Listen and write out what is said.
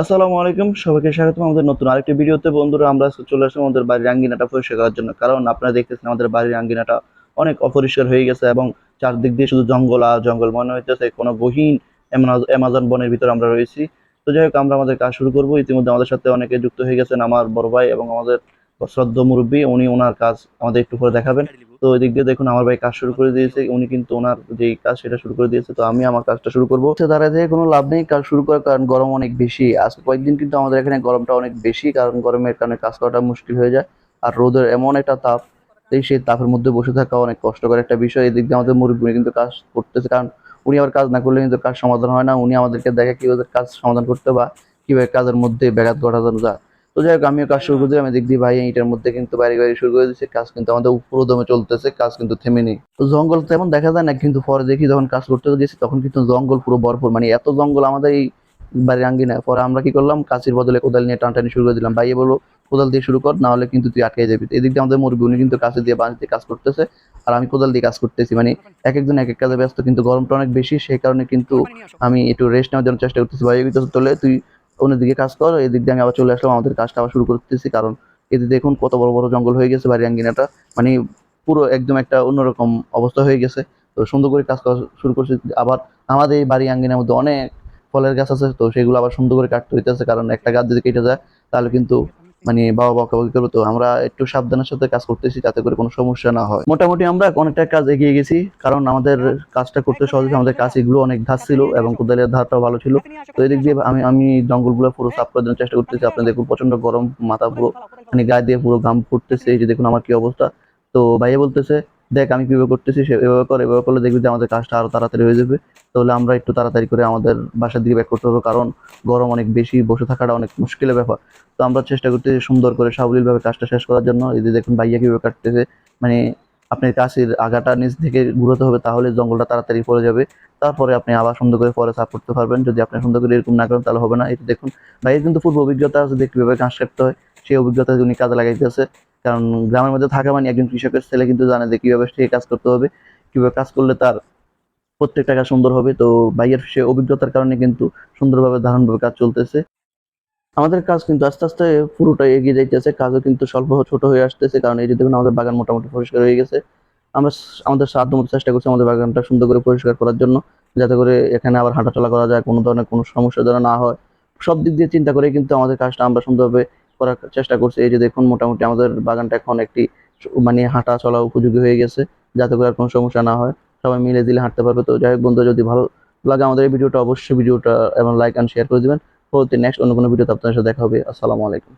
আসসালামু আলাইকুম, সবাইকে স্বাগতম আমাদের নতুন আরেকটি ভিডিওতে। বন্ধুরা, আমরা চলে আসলাম আমাদের বাড়ির আঙ্গিনাটা পরিষ্কার করার জন্য। কারণ আপনারা দেখতেছেন আমাদের বাড়ির আঙ্গিনাটা অনেক অপরিষ্কার হয়ে গেছে এবং চারদিক দিয়ে শুধু জঙ্গল আর জঙ্গল মনে হইতেছে, কোনো গহীন অ্যামাজন বনের ভিতরে আমরা রয়েছি। তো যাই হোক, আমরা আমাদের কাজ শুরু করব। ইতিমধ্যে আমাদের সাথে অনেকে যুক্ত হয়ে গেছেন আমার বড় ভাই এবং আমাদের শ্রদ্ধ মুরব্বী, উনি ওনার কাজ আমাদের একটু পরে দেখাবেন। তো এদিক দিয়ে দেখুন, আমার ভাই কাজ শুরু করে দিয়েছে, উনি কিন্তু ওনার যে কাজ, সেটা শুরু করে দিয়েছে। তো আমি আমার কাজটা শুরু করব। দাঁড়ায় থেকে কোনো লাভ নেই, কাজ শুরু করার কারণ গরম অনেক বেশি। আজকে কয়েকদিন কিন্তু আমাদের এখানে গরমটা অনেক বেশি, কারণ গরমের কারণে কাজ করাটা মুশকিল হয়ে যায়। আর রোদের এমন একটা তাপ, এই সেই তাপের মধ্যে বসে থাকা অনেক কষ্টকর একটা বিষয়। এদিক দিয়ে আমাদের মুরব্বী কিন্তু কাজ করতেছে, কারণ উনি আবার কাজ না করলে কিন্তু কাজ সমাধান হয় না। উনি আমাদেরকে দেখে কীভাবে কাজ সমাধান করতে বা কীভাবে কাজের মধ্যে ব্যাঘাত ঘটানো যায়। তো যাই হোক, আমিও কাজ শুরু করে দিলাম। দিয়ে ভাই এটার মধ্যে কিন্তু বাইরে বাইরে শুরু করে দিচ্ছে কাজ কিন্তু আমাদের উপর দমে চলতেছে, কাজ কিন্তু থেমে নেই। তো জঙ্গল তেমন দেখা যায় না, কিন্তু পরে দেখি যখন কাজ করতে গেছি তখন কিন্তু জঙ্গল পুরো ভরপুর। মানে এত জঙ্গল আমাদের এই বাড়ির আঙ্গিনায়। পরে আমরা কি করলাম, কাঁচির বদলে কোদাল নিয়ে টানটানি শুরু করে দিলাম। ভাইয়ে বলল কোদাল দিয়ে শুরু কর না হলে কিন্তু তুই আটকে যাবি। এদিক দিয়ে আমাদের মুরগি উনি কিন্তু কাছে দিয়ে বাঁশ দিয়ে কাজ করতেছে, আর আমি কোদাল দিয়ে কাজ করতেছি। মানে এক একজন এক এক কাজে ব্যস্ত, কিন্তু গরমটা অনেক বেশি, সেই কারণে কিন্তু আমি একটু রেস্ট নেওয়ার জন্য চেষ্টা করতেছি। ভাই তুই অন্যদিকে কাজ করো, এদিক দিয়ে আমি আবার চলে আসলাম, আমাদের কাজটা আবার শুরু করতেছি, কারণ এতে দেখুন কত বড় বড় জঙ্গল হয়ে গেছে বাড়ি আঙ্গিনাটা মানে পুরো একদম একটা অন্যরকম অবস্থা হয়ে গেছে। তো সুন্দর করে কাজ করা শুরু করছি, আবার আমাদের বাড়ি আঙ্গিনার মধ্যে অনেক ফলের গাছ আছে, তো সেগুলো আবার সুন্দর করে কাটতে হইতেছে, কারণ একটা গাছ যদি কেটে যায়, তাহলে কিন্তু মানে বাবা বকাবকি করব তো আমরা একটু সাবধানের সাথে কাজ করতেছি যাতে করে কোনো সমস্যা না হয়। মোটামুটি আমরা অনেকটা কাজ এগিয়ে গেছি, কারণ আমাদের কাজটা করতে সহজ আমাদের কাজ এগুলো অনেক ধার ছিল এবং কোদালের ধারটাও ভালো ছিল। তো এদিক দিয়ে আমি আমি জঙ্গলগুলো পুরো সাফ করার জন্য চেষ্টা করতেছি। আপনি দেখুন প্রচণ্ড গরম মাথা পুরো মানে গায়ে দিয়ে পুরো ঘাম ফুটতেছে। এই যে দেখুন আমার কি অবস্থা। তো ভাইয়া বলতেছে দেখ, আমি কীভাবে করতেছি সে এভাবে করে, এভাবে করলে দেখবি যে আমাদের কাজটা আরও তাড়াতাড়ি হয়ে যাবে। তাহলে আমরা একটু তাড়াতাড়ি করে আমাদের বাসার দিকে ব্যাক করতে হবে কারণ গরম অনেক বেশি, বসে থাকাটা অনেক মুশকিলের ব্যাপার। তো আমরা চেষ্টা করতেছি সুন্দর করে সাবলীলভাবে কাজটা শেষ করার জন্য। এই যে দেখুন ভাইয়া কীভাবে কাটতেছে মানে আপনার কাছের আগাটা নিচ থেকে ঘুরাতে হবে, তাহলে জঙ্গলটা তাড়াতাড়ি পড়ে যাবে। তারপরে আপনি আবার সুন্দর করে পরে সাফ করতে পারবেন। যদি আপনি সুন্দর করে এরকম না করেন, তাহলে হবে না। এটা দেখুন, ভাইয়ের কিন্তু পূর্ব অভিজ্ঞতা আছে যে কীভাবে কাজ কাটতে হয়। সেই অভিজ্ঞতা উনি কাজে লাগাইতেছে। কারণ গ্রামের মধ্যে থাকা মানে একজন কৃষকের ছেলে কিন্তু জানে যে কীভাবে সে কাজ করতে হবে, কীভাবে কাজ করলে তার প্রত্যেকটা কাজ সুন্দর হবে। তো ভাইয়ের সে অভিজ্ঞতার কারণে কিন্তু সুন্দরভাবে ধারণভাবে কাজ চলতেছে। আমাদের কাজ কিন্তু আস্তে আস্তে পুরোটা এগিয়ে যাইতেছে, কাজও কিন্তু স্বল্প ছোট হয়ে আসতেছে। কারণ এই যে দেখুন, আমাদের বাগান মোটামুটি পরিষ্কার হয়ে গেছে। আমরা আমাদের সাধ্য মতো চেষ্টা করছি আমাদের বাগানটা সুন্দর করে পরিষ্কার করার জন্য, যাতে করে এখানে আবার হাঁটাচলা করা যায়, কোনো ধরনের কোনো সমস্যা যেন না হয়। সব দিক দিয়ে চিন্তা করে কিন্তু আমাদের কাজটা আমরা সুন্দরভাবে করার চেষ্টা করছে। এই যে দেখুন, মোটামুটি আমাদের বাগানটা এখন একটি মানে হাঁটা চলা উপযোগী হয়ে গেছে, যাতে করে কোনো সমস্যা না হয়। সবাই মিলে দিলে হাঁটতে পারবে। তো যাই হোক বন্ধু, যদি ভালো লাগে আমাদের এই ভিডিওটা, অবশ্যই ভিডিওটা এবং লাইক অ্যান্ড শেয়ার করে দেবেন। পরবর্তী নেক্সট অন্য কোনো ভিডিওতে আপনার সাথে দেখা হবে। আসসালামু আলাইকুম।